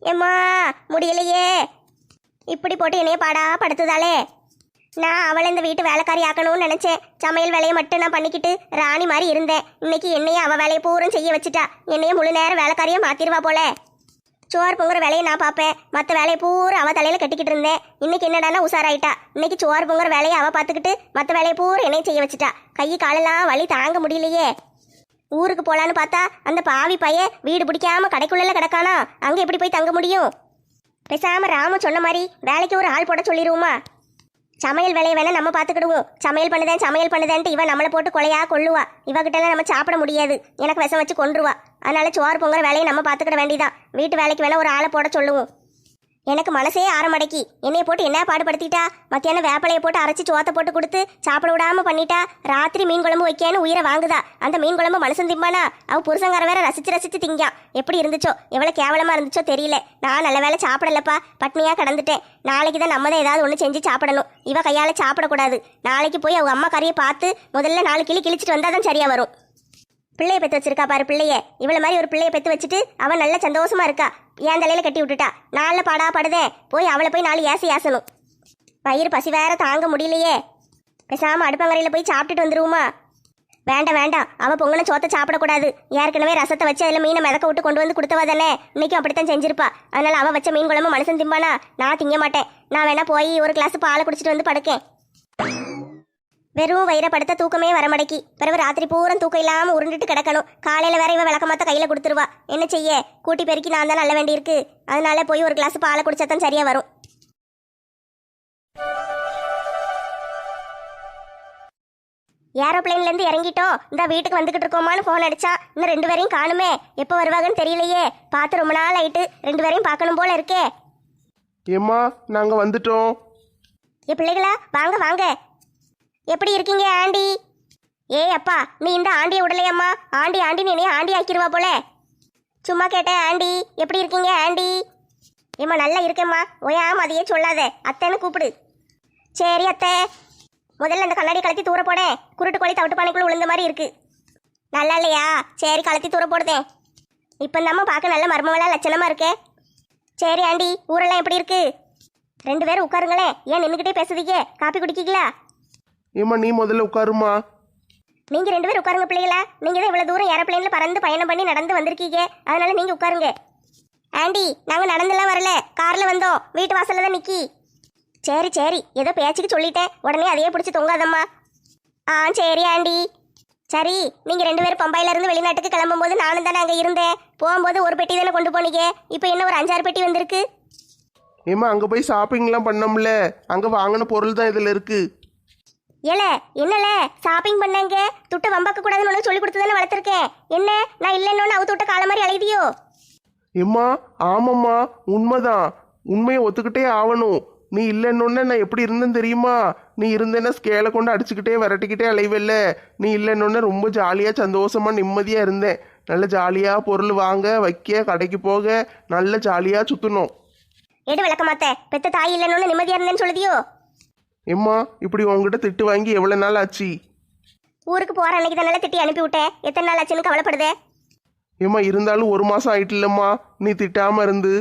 ஏம்மா முடியலையே. இப்படி போட்டு என்னைய பாடா படுத்துதாளே. நான் அவளை இந்த வீட்டு வேலைக்காரி ஆக்கணும்னு நினைச்சேன். சமையல் வேலையை மட்டும் நான் பண்ணிக்கிட்டு ராணி மாதிரி இருந்தேன். இன்னைக்கு என்னையும் அவள் வேலையை பூரம் செய்ய வச்சுட்டா. என்னைய முழு நேரம் வேலைக்காரியா மாத்திருவா போல. சோறு பொங்குற வேலையை நான் பார்ப்பேன். மற்ற வேலையை பூரா அவள் தலையில் கட்டிக்கிட்டு இருந்தேன். இன்னைக்கு என்னடானா உஷாராயிட்டா. இன்னைக்கு சோறு பொங்குற வேலையை அவள் பார்த்துக்கிட்டு மற்ற வேலையை பூரா என்னையும் செய்ய வச்சுட்டா. கை காலெல்லாம் வலி தாங்க முடியலையே. ஊருக்கு போலான்னு பார்த்தா அந்த பாவி பைய வீடு பிடிக்காம கடைக்குள்ள கிடக்கானா? அங்க எப்படி போய் தங்க முடியும்? பேசாம ராமு சொன்ன மாதிரி வேலைக்கு ஒரு ஆள் போட சொல்லிடுவோமா சமையல் வேலையை வேணா நம்ம பார்த்துக்கிடுவோம். சமையல் பண்ணுதேன் சமையல் பண்ணுதேன்ட்டு இவன் நம்மளை போட்டு கொலையா கொள்ளுவா இவகிட்டலாம் நம்ம சாப்பிட முடியாது. எனக்கு விஷம் வச்சு கொண்டுருவா அதனால சோறு பொங்குற வேலையை நம்ம பார்த்துக்கிட வேண்டியதான் வீட்டு வேலைக்கு வேணா ஒரு ஆளை போட சொல்லுவோம். எனக்கு மனசே ஆரமடக்கி. என்னைய போட்டு என்ன பாடுபடுத்திட்டா? மத்தியானம் வேப்பலையை போட்டு அரைச்சி சோத்தை போட்டு கொடுத்து சாப்பிட விடாம பண்ணிட்டா? ராத்திரி மீன் குழம்பு வைக்கேன்னு உயிரை வாங்குதா? அந்த மீன் குழம்பு மனுஷன் திம்பானா அவ புருஷங்கார வேற ரசிச்சு ரசிச்சு திங்கான் எப்படி இருந்துச்சோ? எவ்வளவு கேவலமா இருந்துச்சோ தெரியல. நான் நல்ல வேலை சாப்பிடலப்பா. பட்னியா கடந்துட்டேன். நாளைக்கு தான் நம்ம தான் ஏதாவது ஒன்று செஞ்சு சாப்பிடணும். இவ கையால சாப்பிடக்கூடாது. நாளைக்கு போய் அவங்க அம்மா கறியை பார்த்து முதல்ல நாலு கிளி கிழிச்சிட்டு வந்தா தான் சரியா வரும். பிள்ளைய பெற்று வச்சிருக்கா பாரு பிள்ளைய. இவள மாதிரி ஒரு பிள்ளைய பெற்று வச்சுட்டு அவன் நல்ல சந்தோஷமா இருக்கா. ஏன் தலையில கட்டி விட்டுட்டா. நாளில் பாடா படுதே. போய் அவளை போய் நாலு ஏசி ஏசணும். வயிறு பசி வேற தாங்க முடியலையே. பேசாம அடுப்பங்கரையில் போய் சாப்பிட்டுட்டு வந்துருவோமா? வேண்டாம் வேண்டாம். அவள் பொங்கலை சோத்தை சாப்பிடக்கூடாது. ஏற்கனவே ரசத்தை வச்சு அதில் மீனை மிதக்க விட்டு கொண்டு வந்து கொடுத்தவா தானே. இன்னைக்கும் அப்படித்தான் செஞ்சிருப்பா. அதனால அவள் வச்ச மீன் குழம்பு மனுஷன் திம்பானா? நான் திங்க மாட்டேன். நான் வேணா போய் ஒரு கிளாஸ் பாலை குடிச்சிட்டு வந்து படுக்கேன். வெறும் வயிறை படுத்த தூக்கமே வரமடக்கி. பிறகு ராத்திரி பூரம் தூக்கம் இல்லாம உருண்டுட்டு கிடக்கணும். காலையில வேற இவ விளக்கமாத்த கையில கொடுத்துருவா. என்ன செய்ய? கூட்டி பெருக்கி நான் தான் நல்ல வேண்டியிருக்கு. அதனால போய் ஒரு கிளாஸ் பாலை குடிச்சா தான் சரியா வரும். ஏரோப்ளேன்ல இருந்து இறங்கிட்டோம் இந்த வீட்டுக்கு வந்துகிட்டு இருக்கோமான்னு ஃபோன் அடிச்சா இன்னும் ரெண்டு பேரையும் காணுமே. எப்போ வருவாங்கன்னு தெரியலையே. பார்த்து ரொம்ப நாள் ஆயிட்டு ரெண்டு பேரையும் பார்க்கணும் போல இருக்கே. ஏம்மா நாங்கள் வந்துட்டோம். ஏ பிள்ளைகளா வாங்க வாங்க. எப்படி இருக்கீங்க ஆண்டி? ஏய் அப்பா நீ இந்த ஆண்டியை விடலையம்மா ஆண்டி ஆண்டி நீ ஆண்டி ஆக்கிடுவா போல. சும்மா கேட்டேன் ஆண்டி எப்படி இருக்கீங்க ஆண்டி? ஏம்மா நல்லா இருக்கேம்மா. ஓயாம அதையே சொல்லாத. அத்தைன்னு கூப்பிடு. சரி அத்தை. முதல்ல இந்த கண்ணாடி கலத்தி தூர போடேன். குருட்டு கோழி தவிட்டு பானைக்குள்ள விழுந்த மாதிரி இருக்கு. நல்லா இல்லையா? சரி கலத்தி தூர போடுதேன். இப்போ நம்ம பார்க்க நல்ல மர்மமெல்லாம் லட்சணமாக இருக்கே. சரி ஆண்டி ஊரெல்லாம் எப்படி இருக்கு? ரெண்டு பேரும் உட்காருங்களேன். ஏன் நின்றுக்கிட்டே பேசுதீங்க? காப்பி குடிக்கீங்களா? ஏம்மா நீ முதல்ல உட்காருமா நீங்க ரெண்டு பேரும் உட்காருங்க பிள்ளைகளா. நீங்க தான் இவ்வளவு தூரம் ஏரோப்ளேன்ல பறந்து பயணம் பண்ணி நடந்து வந்திருக்கீங்க. அதனால நீங்க உட்காருங்க. ஆண்டி நாங்க நடந்தெல்லாம் வரல. கார்ல வந்தோம். வீட்டு வாசல்ல தான் நிக்கி. சரி சரி. ஏதோ பேச்சுக்கு சொல்லிட்டேன். உடனே அதையே பிடிச்சி தொங்காதம்மா. ஆ சரி ஆண்டி. சரி நீங்க ரெண்டு பேரும் பம்பாயில இருந்து வெளிநாட்டுக்கு கிளம்பும் போது நானும் தானே அங்க இருந்தேன். போகும்போது ஒரு பெட்டி தானே கொண்டு போனீங்க. இப்போ என்ன ஒரு அஞ்சாறு பெட்டி வந்திருக்கு? ஏம்மா அங்கே போய் ஷாப்பிங்லாம் பண்ணோம்ல. அங்கே வாங்கின பொருள் தான் இதில் இருக்கு. ஏல என்னல? ஷாப்பிங் பண்ணாங்க. துட்ட வம்பாக்க கூடாதுன்னு உனக்கு சொல்லி கொடுத்து தானே வளர்த்துருக்கேன். என்ன? நான் இல்லைன்னு அவுத்து விட்ட கால மாதிரி அழைதியோ ஏம்மா ஆமாம்மா உண்மைதான். உண்மையை ஒத்துக்கிட்டே ஆகணும் நீ இல்லைன்னொன்னே நான் எப்படி இருந்தேன்னு தெரியுமா? நீ இருந்தேன்னா ஸ்கேலை கொண்டு அடிச்சுக்கிட்டே விரட்டிக்கிட்டே அலைவல்ல. நீ இல்லைன்னொன்னே ரொம்ப ஜாலியாக சந்தோஷமா நிம்மதியாக இருந்தேன். நல்ல ஜாலியாக பொருள் வாங்க வைக்க கடைக்கு போக நல்ல ஜாலியாக சுற்றணும் எடு விளக்க மாத்த பெத்த தாய் இல்லைன்னு நிம்மதியா இருந்தேன்னு சொல்லுதியோ? ஏம்மா இப்படி உங்ககிட்ட திட்டு வாங்கி எவ்வளோ நாள் ஆச்சு? ஊருக்கு போற அன்னைக்கு தானே திட்டி அனுப்பி விட்டேன் எத்தனை நாள் ஆச்சுன்னு கவலைப்படுதே. ஏம்மா இருந்தாலும் ஒரு மாதம் ஆயிட்டுலம்மா நீ திட்டாமல் இருந்து.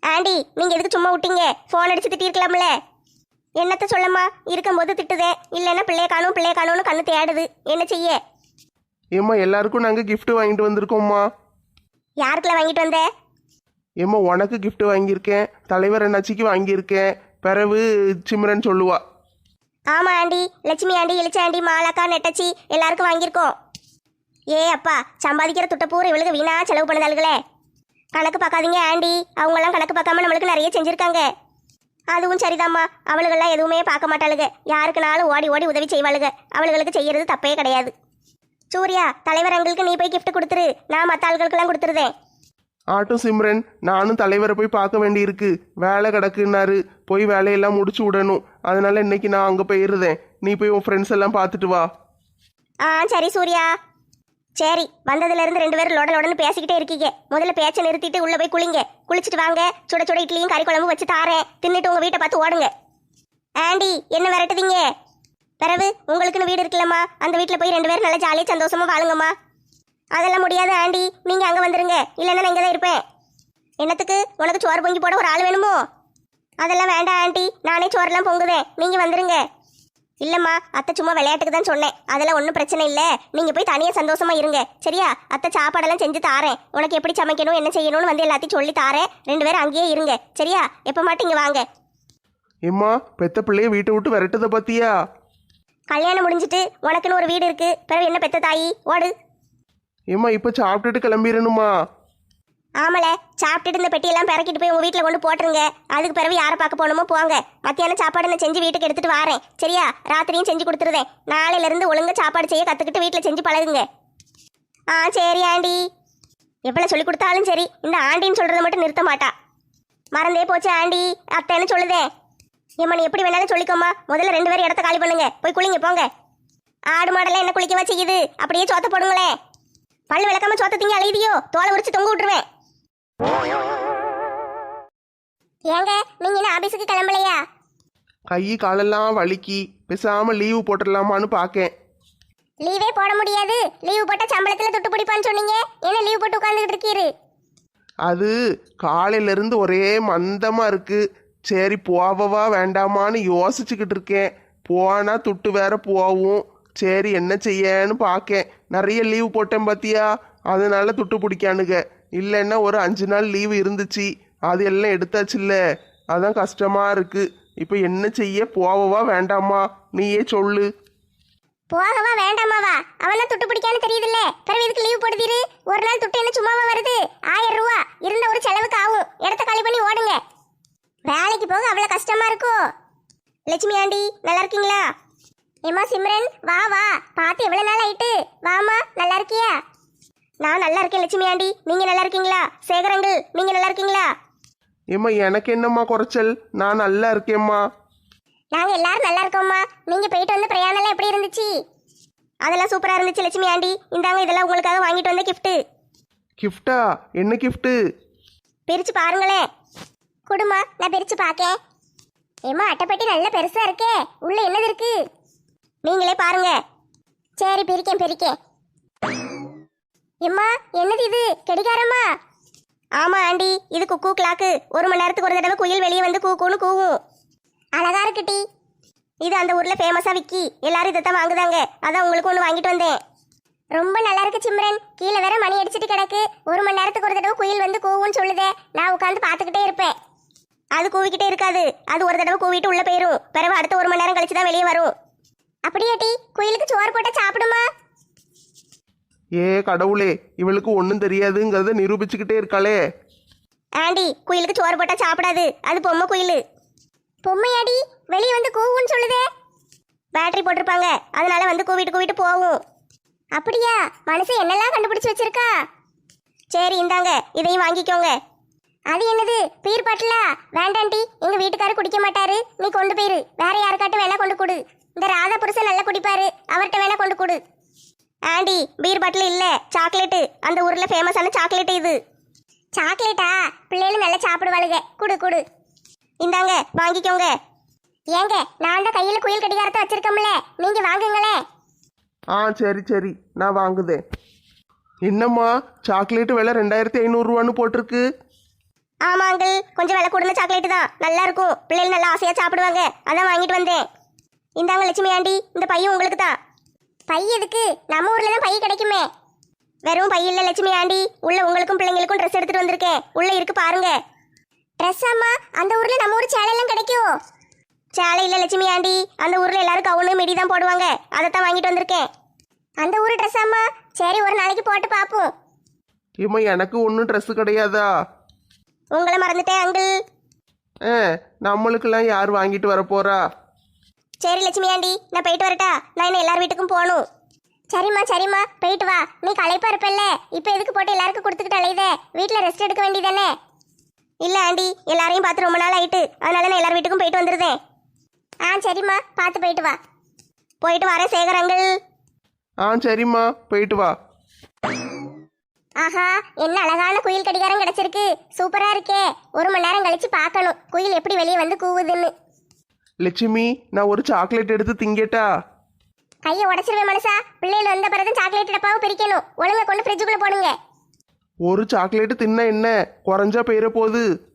ஆண்டி நீங்க எதுக்கு சும்மா விட்டீங்க? ஃபோன் அடிச்சு திட்டிருக்கலாம்ல என்னத்த சொல்லம்மா? இருக்கும்போது திட்டுதே. இல்லைன்னா பிள்ளைய காணும் பிள்ளைய காணும்னு கண்ணு தேடுது. என்ன செய்ய? ஏம்மா எல்லாருக்கும் நாங்கள் gift வாங்கிட்டு வந்திருக்கோம்மா. யாருக்குள்ள வாங்கிட்டு வந்த? ஏம்மா உனக்கு gift வாங்கியிருக்கேன். தலைவர் அண்ணாச்சிக்கு வாங்கியிருக்கேன். பிறவு சிம்ரன் சொல்லுவா. ஆமா ஆண்டி லட்சுமி ஆண்டி எழுச்சி ஆண்டி மாலாக்கா நெட்டச்சி எல்லாருக்கும் வாங்கியிருக்கோம். ஏ அப்பா சம்பாதிக்கிற துட்ட பூரா இவளுக்கு வீணா செலவு பண்ணுதாளுகளே. கணக்கு பார்க்காதீங்க ஆண்டி அவங்கெல்லாம் கணக்கு பார்க்காம நம்மளுக்கு நிறைய செஞ்சிருக்காங்க. அதுவும் சரிதாம்மா அவளுகெல்லாம் எதுவுமே பார்க்க மாட்டாளுங்க யாருக்குனாலும் ஓடி ஓடி உதவி செய்வாளுங்க அவளுகளுக்கு செய்யறது தப்பே கிடையாது. சூர்யா தலைவர் அங்களுக்கு நீ போய் கிஃப்ட் கொடுத்துரு. நான் மற்ற ஆளுகளுக்கெல்லாம் கொடுத்துருதேன். ஆட்டும் சிம்ரன் நானும் தலைவரை போய் பார்க்க வேண்டியிருக்கு. வேலை கிடக்குன்னாரு. போய் வேலையெல்லாம் முடிச்சு விடணும். அதனால இன்னைக்கு நான் அங்கே போயிருந்தேன். நீ போய் உன் ஃப்ரெண்ட்ஸ் எல்லாம் பார்த்துட்டு வா. ஆ சரி சூர்யா. சரி வந்ததுல இருந்து ரெண்டு பேரும் லொட லொடன்னு பேசிக்கிட்டே இருக்கீங்க. முதல்ல பேச்சை நிறுத்திட்டு உள்ள போய் குளிங்க. குளிச்சுட்டு வாங்க. சுட சுட இட்லியும் கறி குழம்பு வச்சு தாரேன். தின்னுட்டு உங்க வீட்டை பார்த்து ஓடுங்க. ஆண்டி என்ன விரட்டுதீங்க பிறகு உங்களுக்குன்னு வீடு இருக்குல்லம்மா. அந்த வீட்டில் போய் ரெண்டு பேரும் நல்லா ஜாலியாக சந்தோஷமா வாழுங்கம்மா. அதெல்லாம் முடியாது ஆண்டி. நீங்க அங்க வந்துருங்க. இல்லைன்னா நான் இங்கே தான் இருப்பேன். என்னத்துக்கு? உனக்கு சோறு பொங்கி போட ஒரு ஆள் வேணுமோ? அதெல்லாம் வேண்டாம் ஆண்டி. நானே சோறெல்லாம் பொங்குதேன் நீங்க வந்துருங்க. இல்லம்மா அத்தை சும்மா விளையாட்டுக்கு தான் சொன்னேன். அதெல்லாம் ஒன்றும் பிரச்சனை இல்லை. நீங்க போய் தனியா சந்தோஷமா இருங்க. சரியா? அத்தை சாப்பாடெல்லாம் செஞ்சு தாரேன். உனக்கு எப்படி சமைக்கணும் என்ன செய்யணும்னு வந்து எல்லாத்தையும் சொல்லி தாரேன். ரெண்டு பேரும் அங்கேயே இருங்க. சரியா? எப்போ மாட்டீங்க வாங்க. ஏம்மா பெத்த பிள்ளைய வீட்டை விட்டு விரட்டுதை பத்தியா? கல்யாணம் முடிஞ்சிட்டு உனக்குன்னு ஒரு வீடு இருக்கு. பிறகு என்ன பெத்த தாயி? ஓடு. ஏம்மா இப்போ சாப்பிட்டுட்டு கிளம்பிடணுமா ஆமல சாப்பிட்டுட்டு இந்த பெட்டியெல்லாம் பிறக்கிட்டு போய் உங்க வீட்டில் கொண்டு போட்டுருங்க. அதுக்கு பிறகு யாரை பார்க்க போகணுமோ போங்க. மத்தியானம் சாப்பாடு நான் செஞ்சு வீட்டுக்கு எடுத்துட்டு வரேன். சரியா? ராத்திரியும் செஞ்சு கொடுத்துருதேன் நாளையில இருந்து சாப்பாடு செய்ய கத்துக்கிட்டு வீட்டில் செஞ்சு பழகுங்க. ஆ சரி ஆண்டி. எவ்வளோ சொல்லி கொடுத்தாலும் சரி இந்த ஆண்டின்னு சொல்கிறத மட்டும் நிறுத்த மாட்டா. மறந்தே போச்சு ஆண்டி. அத்தைன்னு சொல்லுதே ஏம்மா நீ எப்படி வேணாலும் சொல்லிக்கோமா முதல்ல ரெண்டு பேரும் இடத்த காலி பண்ணுங்க. போய் குளிங்க போங்க. ஆடு மாடெல்லாம் என்ன குளிக்கவா செய்யுது? அப்படியே சோத்த போடுங்களேன். பல்லு விளக்காம சோத்த திங்க அழைதியோ தோலை உரிச்சு தொங்க விட்டுருவேன். ஏங்க நீங்க என்ன ஆபீஸுக்கு கிளம்பலையா? கை காலெல்லாம் வலிக்கி. பேசாம லீவு போட்டுடலாமான்னு பார்க்கேன் லீவே போட முடியாது. லீவு போட்டா சம்பளத்துல துட்டு பிடிப்பான்னு சொன்னீங்க. என்ன லீவ் போட்டு உட்காந்துக்கிட்டு இருக்கீரு? அது காலையில இருந்து ஒரே மந்தமா இருக்கு. சரி போவவா வேண்டாமான்னு யோசிச்சுக்கிட்டு இருக்கேன். போனா துட்டு வேற போவும். சரி என்ன செய்யன்னு பார்க்கேன் நிறைய லீவ் போட்டேன் பார்த்தியா அதனால துட்டு பிடிக்கானுங்க. இல்லைன்னா ஒரு அஞ்சு நாள் லீவு இருந்துச்சு. அது எல்லாம் எடுத்தாச்சுல்ல. அதான் கஷ்டமாக இருக்குது இப்போ என்ன செய்ய? போவவா வேண்டாமா? நீயே சொல்லு. போகவா வேண்டாமாவா? அவனா துட்டு பிடிக்கான்னு தெரியுதுல்ல. பிறகு இதுக்கு லீவ் போடுதீரு ஒரு நாள் துட்டு என்ன சும்மாவா வருது? ஆயிரம் ரூபா. இருந்த ஒரு செலவுக்கு ஆகும். இடத்த காலி பண்ணி ஓடுங்க. வேலைக்கு போக அவ்வளவு கஷ்டமா இருக்கும் லட்சுமி ஆண்டி நல்லா இருக்கீங்களா? ஏமா சிம்ரன்? வா வா. பார்த்து எவ்வளவு நாள் ஆயிட்டு? வாமா நல்லா இருக்கியா? நான் நல்லா இருக்கேன் லட்சுமி ஆண்டி. நீங்க நல்லா இருக்கீங்களா? சேகரங்கள் நீங்க நல்லா இருக்கீங்களா? ஏம்மா எனக்கு என்னம்மா குறைச்சல்? நான் நல்லா இருக்கேம்மா. நாங்க எல்லாரும் நல்லா இருக்கோம்மா. நீங்க போயிட்டு வந்த பிரயாணம் எல்லாம் எப்படி இருந்துச்சு? அதெல்லாம் சூப்பரா இருந்துச்சு லட்சுமி ஆண்டி. இந்தாங்க இதெல்லாம் உங்களுக்காக வாங்கிட்டு வந்த gift. கிஃப்டா என்ன கிஃப்ட்டு பிரிச்சு பாருங்களேன். குடுமா நான் பிரிச்சு பார்க்கேன். ஏம்மா அட்டைப்பெட்டி நல்ல பெருசா இருக்கே. உள்ள என்னது இருக்கு? நீங்களே பாருங்க. சரி பிரிக்கேன் பிரிக்கேன். எம்மா என்னது இது? கடிகாரமா? ஆமா ஆண்டி. இது குக்கூ கிளாக்கு ஒரு மணி நேரத்துக்கு ஒரு தடவை குயில் வெளியே வந்து கூக்குன்னு கூவும். அழகா இருக்கு இது அந்த ஊர்ல ஃபேமஸா விக்கி. எல்லாரும் இதை தான் வாங்குதாங்க. அதான் உங்களுக்கு ஒன்று வாங்கிட்டு வந்தேன். ரொம்ப நல்லா இருக்கு சிம்ரன். கீழே வேற மணி அடிச்சிட்டு கிடக்கு. ஒரு மணி நேரத்துக்கு ஒரு தடவை குயில் வந்து கூவுன்னு சொல்லுதே. நான் உட்காந்து பார்த்துக்கிட்டே இருப்பேன். அது கூவிக்கிட்டே இருக்காது. அது ஒரு தடவை கூவிட்டு உள்ள போயிரும். பிறகு அடுத்த ஒரு மணி நேரம் கழிச்சு தான் வெளியே வரும். அப்படியா டி? குயிலுக்கு சோறு போட்டா சாப்பிடுமா? ஏ கடவுளே இவளுக்கு ஒன்றும் தெரியாதுங்கிறத நிரூபிச்சுக்கிட்டே இருக்காளே. ஆண்டி குயிலுக்கு சோறு போட்டா சாப்பிடாது. அது பொம்மை குயில். பொம்மையாடி வெளியே வந்து கூவுன்னு சொல்லுதே. பேட்டரி போட்டிருப்பாங்க. அதனால வந்து கூவிட்டு கூவிட்டு போகும். அப்படியா? மனுஷன் என்னெல்லாம் கண்டுபிடிச்சு வச்சிருக்கா? சரி இந்தாங்க. இதையும் வாங்கிக்கோங்க. அது என்னது? பீர் பாட்டிலா? வேண்டாண்டி எங்க வீட்டுக்காரர் குடிக்க மாட்டாரு. நீ கொண்டு போயிரு. வேற யாருக்காட்டும் வேணா கொண்டு கொடு. இந்த ராதா புருஷன் நல்லா குடிப்பாரு. அவர்கிட்ட வேணா கொண்டு கொடு. ஆண்டி பீர் பாட்டில் இல்ல சாக்லேட்டு அந்த ஊர்ல ஃபேமஸான சாக்லேட் இது. சாக்லேட்டா பிள்ளைகள் நல்லா சாப்பிடுவாளுங்க குடு குடு. இந்தாங்க வாங்கிக்கோங்க. ஏங்க நான் தான் கையில குயில் கடிகாரத்தை வச்சிருக்கோம்ல. நீங்க வாங்குங்களேன். ஆ சரி சரி. நான் வாங்குதேன். என்னம்மா சாக்லேட் விலை ரெண்டாயிரத்தி ஐநூறுரூவான்னு போட்டிருக்கு. ஆமா அங்கிள் கொஞ்சம் விலை கூடுன சாக்லேட் தான். நல்லா இருக்கும். பிள்ளைகள் நல்லா ஆசையா சாப்பிடுவாங்க. அதான் வாங்கிட்டு வந்தேன். இந்தாங்க லட்சுமி ஆண்டி இந்த பையன் உங்களுக்கு தான் பை எதுக்கு? நம்ம ஊர்ல தான் பை கிடைக்குமே. வெறும் பை இல்ல லட்சுமி ஆண்டி உள்ள உங்களுக்கும் பிள்ளைங்களுக்கும் ட்ரெஸ் எடுத்துட்டு வந்திருக்கேன். உள்ள இருக்கு பாருங்க. ட்ரெஸ் அம்மா அந்த ஊர்ல நம்ம ஊர் சேலை எல்லாம் கிடைக்கும். சேலை இல்ல லட்சுமி ஆண்டி அந்த ஊர்ல எல்லாரும் கவுனு மிடி தான் போடுவாங்க. அதைத்தான் வாங்கிட்டு வந்திருக்கேன். அந்த ஊர் ட்ரெஸ் அம்மா சரி ஒரு நாளைக்கு போட்டு பாப்போம். ஏம்மா எனக்கு ஒன்றும் ட்ரெஸ்ஸு கிடையாதா? உங்களை மறந்துட்டேன் அங்கிள். ஆ நம்மளுக்கெல்லாம் யார் வாங்கிட்டு வர போறா? சரி லட்சுமி ஆண்டி நான் போயிட்டு வரட்டா. நான் இன்னும் எல்லார் வீட்டுக்கும் போகணும். சரிம்மா சரிம்மா போயிட்டு வா. நீ களைப்பா இருப்பல்ல. இப்போ எதுக்கு போட்டு எல்லாருக்கும் கொடுத்துக்கிட்டு அலையுதே வீட்டில் ரெஸ்ட் எடுக்க வேண்டியதானே? இல்லை ஆண்டி எல்லாரையும் பார்த்து ரொம்ப நாள் ஆயிட்டு. அதனால நான் எல்லார் வீட்டுக்கும் போயிட்டு வந்துருதேன். ஆ சரிம்மா பார்த்து போயிட்டு வா. போயிட்டு வரேன் சேகர் அங்கிள். ஆ சரிம்மா போயிட்டு வா. ஆஹா என்ன அழகான குயில் கடிகாரம் கிடைச்சிருக்கு. சூப்பரா இருக்கே. ஒரு மணி நேரம் கழிச்சு பார்க்கணும். குயில் எப்படி வெளியே வந்து கூவுதுன்னு. லட்சுமி நான் ஒரு சாக்லேட் எடுத்து திங்கட்டா? கையை உடச்சிருவேன் மனுஷா. பிள்ளைகள் வந்த பிறகு சாக்லேட் டப்பாவும் பிரிக்கணும். ஒழுங்கா கொண்டு ஃப்ரிட்ஜுக்குள்ள போடுங்க. ஒரு சாக்லேட்டு தின்ன என்ன? குறைஞ்சா போயிட போகுது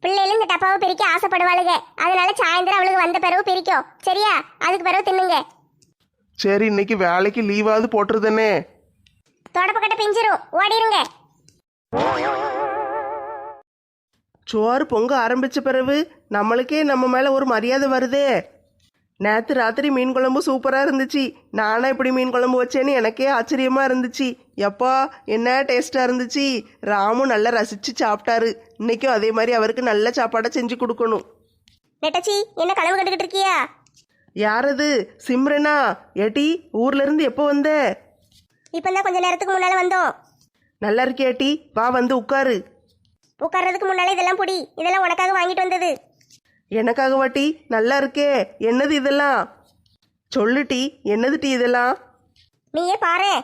பிள்ளைகளும் இந்த டப்பாவை பிரிக்க ஆசைப்படுவாளுங்க. அதனால சாயந்தரம் அவளுக்கு வந்த பிறகு பிரிக்கும். சரியா? அதுக்கு பிறகு தின்னுங்க. சரி இன்னைக்கு வேலைக்கு லீவாவது போட்டுருதானே. தொடப்பக்கட்ட பிஞ்சிரும். ஓடிருங்க. சோறு பொங்க ஆரம்பிச்ச பிறகு நம்மளுக்கே நம்ம மேலே ஒரு மரியாதை வருதே. நேற்று ராத்திரி மீன் குழம்பு சூப்பராக இருந்துச்சு. நானே இப்படி மீன் குழம்பு வச்சேன்னு எனக்கே ஆச்சரியமாக இருந்துச்சு. எப்பா என்ன டேஸ்ட்டாக இருந்துச்சு? ராமு நல்லா ரசித்து சாப்பிட்டாரு. இன்னைக்கும் அதே மாதிரி அவருக்கு நல்ல சாப்பாடை செஞ்சு கொடுக்கணும். நெட்டச்சி என்ன கனவு கண்டுகிட்டு இருக்கியா? யாரது? சிம்ரனா? ஏட்டி ஊர்ல இருந்து எப்போ வந்த? இப்பதான் கொஞ்ச நேரத்துக்கு முன்னால வந்தோம். நல்லா இருக்கியாட்டி வா வந்து உட்காரு. உட்கார்றதுக்கு முன்னால இதெல்லாம் புடி. இதெல்லாம் உனக்காக வாங்கிட்டு வந்தது. எனக்காக வாட்டி நல்லா இருக்கே. என்னது இதெல்லாம்? சொல்லுட்டி என்னது டீ இதெல்லாம்? நீயே பாரு.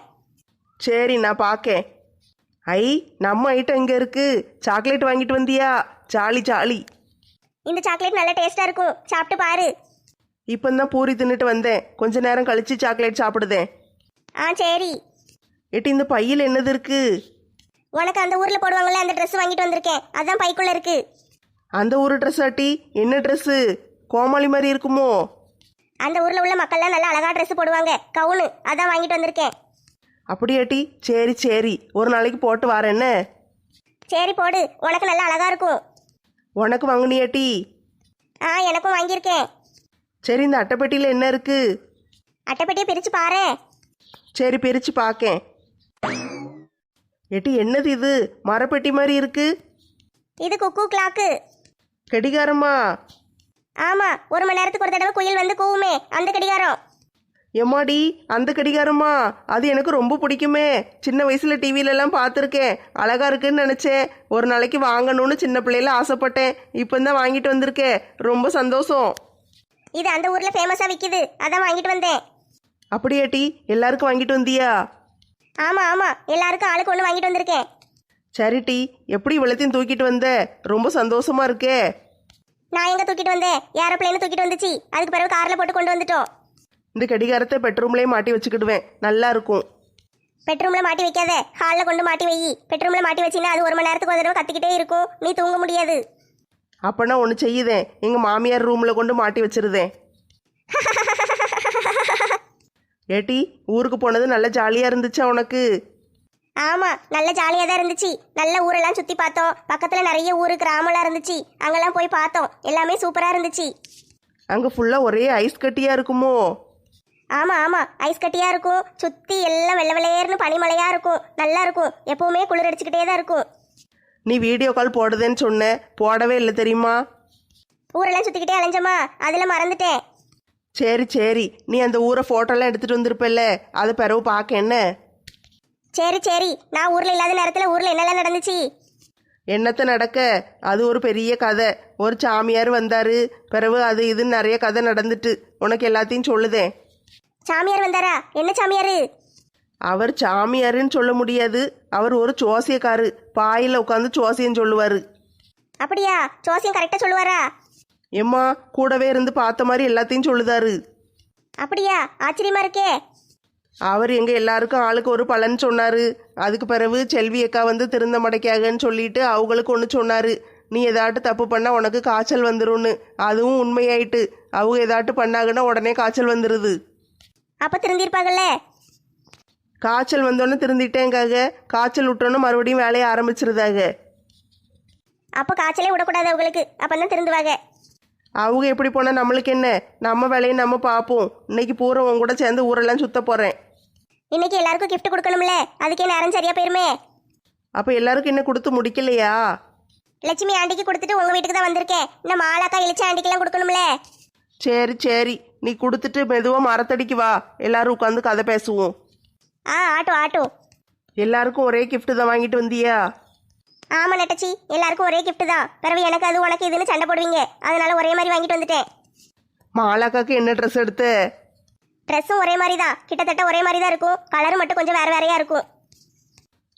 சரி நான் பார்க்கேன் ஐ நம்ம ஐட்டம் இங்கே இருக்கு. சாக்லேட் வாங்கிட்டு வந்தியா? Jolly jolly. இந்த சாக்லேட் நல்ல டேஸ்டா இருக்கும். சாப்பிட்டு பாரு. இப்போ தான் பூரி தின்னுட்டு வந்தேன். கொஞ்ச நேரம் கழிச்சு சாக்லேட் சாப்பிடுதேன். ஆ சரி. எட்டி இந்த பையில் என்னது இருக்கு? உனக்கு அந்த ஊர்ல போடுவாங்கல்ல அந்த Dress வாங்கிட்டு வந்திருக்கேன். அதான் பைக்குள்ள இருக்கு. அந்த ஒரு ட்ரெஸ் ஆட்டி என்ன ட்ரெஸ்ஸு கோமாளி மாதிரி இருக்குமோ? அந்த ஊர்ல உள்ள மக்கள்லாம் நல்ல அழகா Dress போடுவாங்க. கவுனு அதான் வாங்கிட்டு வந்திருக்கேன். அப்படியாட்டி சரி சரி. ஒரு நாளைக்கு போட்டு வரேன் என்ன? சரி போடு. உனக்கு நல்ல அழகா இருக்கும். உனக்கு வாங்கினியாட்டி ஆ எனக்கும் வாங்கியிருக்கேன். சரி இந்த அட்டைப்பெட்டியில் என்ன இருக்கு? அட்டைப்பெட்டியை பிரிச்சு பாரு சரி பிரித்து பார்க்கேன் எட்டி என்னது இது? மரப்பெட்டி மாதிரி இருக்கு. இது குக்கு கிளாக்கு. கடிகாரமா? ஆமா ஒரு மணி நேரத்துக்கு ஒரு தடவை குயில் வந்து கூவுமே அந்த கடிகாரம். எம்மாடி அந்த கடிகாரமா? அது எனக்கு ரொம்ப பிடிக்குமே. சின்ன வயசுல டிவில எல்லாம் பார்த்துருக்கேன். அழகா இருக்குன்னு நினைச்சேன். ஒரு நாளைக்கு வாங்கணும்னு சின்ன பிள்ளையில ஆசைப்பட்டேன். இப்போ தான் வாங்கிட்டு வந்திருக்கேன் ரொம்ப சந்தோஷம். இது அந்த ஊர்ல ஃபேமஸா விக்குது. அதான் வாங்கிட்டு வந்தேன். அப்படியாட்டி எல்லாருக்கும் வாங்கிட்டு வந்தியா? ஆமா ஆமா. எல்லாருக்கும் ஆளுக்கு ஒன்று வாங்கிட்டு வந்திருக்கேன். சரி டி எப்படி இவ்வளத்தையும் தூக்கிட்டு வந்த? ரொம்ப சந்தோஷமா இருக்கே. நான் எங்க தூக்கிட்டு வந்தேன்? ஏரோப்ளேன் தூக்கிட்டு வந்துச்சு. அதுக்கு பிறகு கார்ல போட்டு கொண்டு வந்துட்டோம். இந்த கடிகாரத்தை பெட்ரூம்லயே மாட்டி வச்சுக்கிடுவேன். நல்லா இருக்கும். பெட்ரூம்ல மாட்டி வைக்காத. ஹாலில் கொண்டு மாட்டி வை. பெட்ரூம்ல மாட்டி வச்சின்னா அது ஒரு மணி நேரத்துக்கு ஒரு தடவை கத்திக்கிட்டே இருக்கும். நீ தூங்க முடியாது. அப்பனா ஒன்று செய்யுதேன். எங்கள் மாமியார் ரூமில் கொண்டு மாட்டி வச்சிருதேன். ஏட்டி ஊருக்கு போனது நல்ல ஜாலியாக இருந்துச்சா உனக்கு? ஆமா நல்ல ஜாலியாக தான் இருந்துச்சு. நல்ல ஊரெல்லாம் சுத்தி பார்த்தோம். பக்கத்துல நிறைய ஊரு கிராமம்லாம் இருந்துச்சு. அங்கெல்லாம் போய் பார்த்தோம். எல்லாமே சூப்பரா இருந்துச்சு. அங்கே ஃபுல்லாக ஒரே ஐஸ் கட்டியாக இருக்குமோ? ஆமா ஆமா. ஐஸ் கட்டியா இருக்கும். சுத்தி எல்லாம் வெள்ளை வெள்ளையர்னு பனிமலையா இருக்கும். நல்லா இருக்கும். எப்பவுமே குளிர் அடிச்சுக்கிட்டே தான் இருக்கும். நீ வீடியோ கால் போடுதேன்னு சொன்ன. போடவே இல்லை தெரியுமா? ஊரெல்லாம் சுத்திக்கிட்டே அலைஞ்சோமா? அதுல மறந்துட்டேன். சரி சரி. நீ அந்த ஊரை ஃபோட்டோலாம் எடுத்துகிட்டு வந்திருப்பல்ல. அதை பிறகு பார்க்க என்ன? சரி சரி. நான் ஊர்ல இல்லாத நேரத்துல ஊர்ல என்னெல்லாம் நடந்துச்சு? என்னத்த நடக்க? அது ஒரு பெரிய கதை. ஒரு சாமியார் வந்தாரு. பிறகு அது இதுன்னு நிறைய கதை நடந்துட்டு. உனக்கு எல்லாத்தையும் சொல்லுதேன். சாமியார் வந்தாரா? என்ன சாமியாரு? அவர் சாமியாருன்னு சொல்ல முடியாது. அவர் ஒரு ஜோசியக்காரு பாயில் உட்காந்து ஜோசியம் சொல்லுவார். அப்படியா? ஜோசியம் கரெக்டா சொல்லுவாரா? எம்மா கூடவே இருந்து பார்த்த மாதிரி எல்லாத்தையும் சொல்லுதாரு. அப்படியா? ஆச்சரியமா இருக்கே. அவர் எங்க எல்லாருக்கும் ஆளுக்கு ஒரு பலன் சொன்னாரு. அதுக்கு பிறகு செல்வி அக்கா வந்து திருந்த மடைக்காகன்னு சொல்லிட்டு அவங்களுக்கு ஒன்று சொன்னாரு. நீ ஏதாட்டு தப்பு பண்ணா உனக்கு காய்ச்சல் வந்துரும்னு. அதுவும் உண்மையாயிட்டு. அவங்க ஏதாட்டு பண்ணாங்கன்னா உடனே காய்ச்சல் வந்துருது. அப்ப திருந்திருப்பாங்கல்ல? காய்ச்சல் வந்தோன்னே திருந்திட்டேங்காக. காய்ச்சல் விட்டோன்னே மறுபடியும் வேலையை ஆரம்பிச்சிருதாக. அப்ப காய்ச்சலே விடக்கூடாது அவங்களுக்கு. அப்பதான் திருந்துவாங்க. அவங்க எப்படி போனால் நம்மளுக்கு என்ன? நம்ம வேலையை நம்ம பார்ப்போம். இன்னைக்கு பூரா உன் கூட சேர்ந்து ஊரெல்லாம் சுத்த போகிறேன் இன்னைக்கு எல்லாருக்கும் gift கொடுக்கணும்ல? அதுக்கே நேரம் சரியா போயிருமே. அப்போ எல்லாருக்கும் என்ன கொடுத்து முடிக்கலையா? லட்சுமி ஆண்டிக்கு கொடுத்துட்டு உங்க வீட்டுக்கு தான் வந்திருக்கேன். இந்த மாலாக்கா இளிச்ச ஆண்டிக்கெல்லாம் கொடுக்கணும்ல? சரி சரி. நீ கொடுத்துட்டு மெதுவாக மரத்தடிக்கு வா. எல்லாரும் உட்காந்து கதை பேசுவோம். ஆ ஆட்டோ ஆட்டோ எல்லாருக்கும் ஒரே gift தான் வாங்கிட்டு வந்தியா? ஆமா நெட்டச்சி எல்லாருக்கும் ஒரே gift தான். பிறகு எனக்கு அது உனக்கு இதுன்னு சண்டை போடுவீங்க. அதனால ஒரே மாதிரி வாங்கிட்டு வந்துட்டேன். மாலாக்காக்கு என்ன ட்ரெஸ் எடுத்த? ட்ரெஸ்ஸும் ஒரே மாதிரி தான். கிட்டத்தட்ட ஒரே மாதிரி தான் இருக்கும். கலரும் மட்டும் கொஞ்சம் வேற வேறையா இருக்கும்.